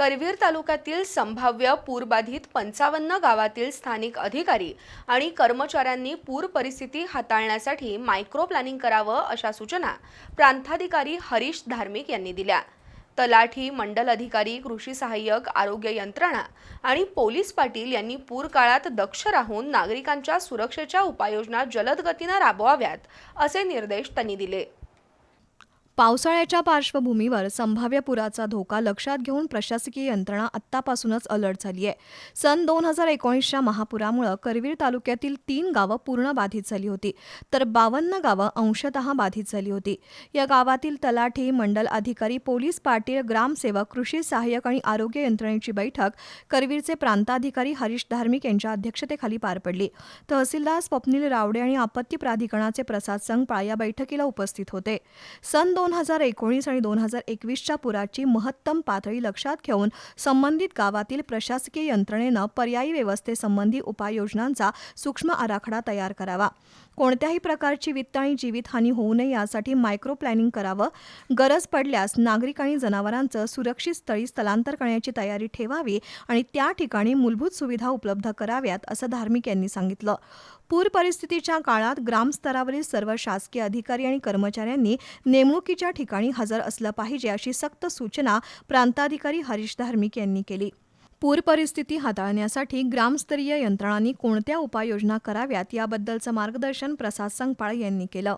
करवीर तालुक्यातील संभाव्य पूरबाधित पंचावन्न गावातील स्थानिक अधिकारी आणि कर्मचाऱ्यांनी पूर परिस्थिती हाताळण्यासाठी मायक्रो प्लॅनिंग करावं अशा सूचना प्रांताधिकारी हरीश धार्मिक यांनी दिल्या. तलाठी मंडल अधिकारी कृषी सहाय्यक आरोग्य यंत्रणा आणि पोलीस पाटील यांनी पूर काळात दक्ष राहून नागरिकांच्या सुरक्षेच्या उपाययोजना जलद गतीनं राबवाव्यात असे निर्देश त्यांनी दिले. पावसाळ्याच्या पार्श्वभूमीवर संभाव्य पुराचा धोका लक्षात घेऊन प्रशासकीय यंत्रणा आत्तापासूनच अलर्ट झाली आहे. सन दोन हजार एकोणीसच्या महापुरामुळं करवीर तालुक्यातील तीन गावं पूर्ण बाधित झाली होती तर बावन्न गावं अंशतः बाधित झाली होती. या गावातील तलाठी मंडल अधिकारी पोलीस पाटील ग्रामसेवक कृषी सहाय्यक आणि आरोग्य यंत्रणेची बैठक करवीरचे प्रांताधिकारी हरीश धार्मिक यांच्या अध्यक्षतेखाली पार पडली. तहसीलदार स्वप्नील रावडे आणि आपत्ती प्राधिकरणाचे प्रसाद संगपाळ या बैठकीला उपस्थित होते. सन दोन हजार एकोणीस आणि दोन हजार एकवीसच्या पुराची महत्तम पातळी लक्षात घेऊन संबंधित गावातील प्रशासकीय यंत्रणेनं पर्यायी व्यवस्थेसंबंधी उपाययोजनांचा सूक्ष्म आराखडा तयार करावा. कोणत्याही प्रकारची वित्त आणि जीवितहानी होऊ नये यासाठी मायक्रो प्लॅनिंग करावं. गरज पडल्यास नागरिक आणि जनावरांचं सुरक्षित स्थळी स्थलांतर करण्याची तयारी ठेवावी आणि त्या ठिकाणी मूलभूत सुविधा उपलब्ध कराव्यात असं धार्मिक यांनी सांगितलं. पूर परिस्थितीच्या काळात ग्रामस्तरावरील सर्व शासकीय अधिकारी आणि कर्मचाऱ्यांनी नेमणुकीच्या ठिकाणी हजर असलं पाहिजे अशी सक्त सूचना प्रांताधिकारी हरीश धार्मिक यांनी केली. पूर परिस्थिती हाताळण्यासाठी ग्रामस्तरीय यंत्रणांनी कोणत्या उपाययोजना कराव्यात याबद्दलचं मार्गदर्शन प्रसाद संगपाळ यांनी केलं.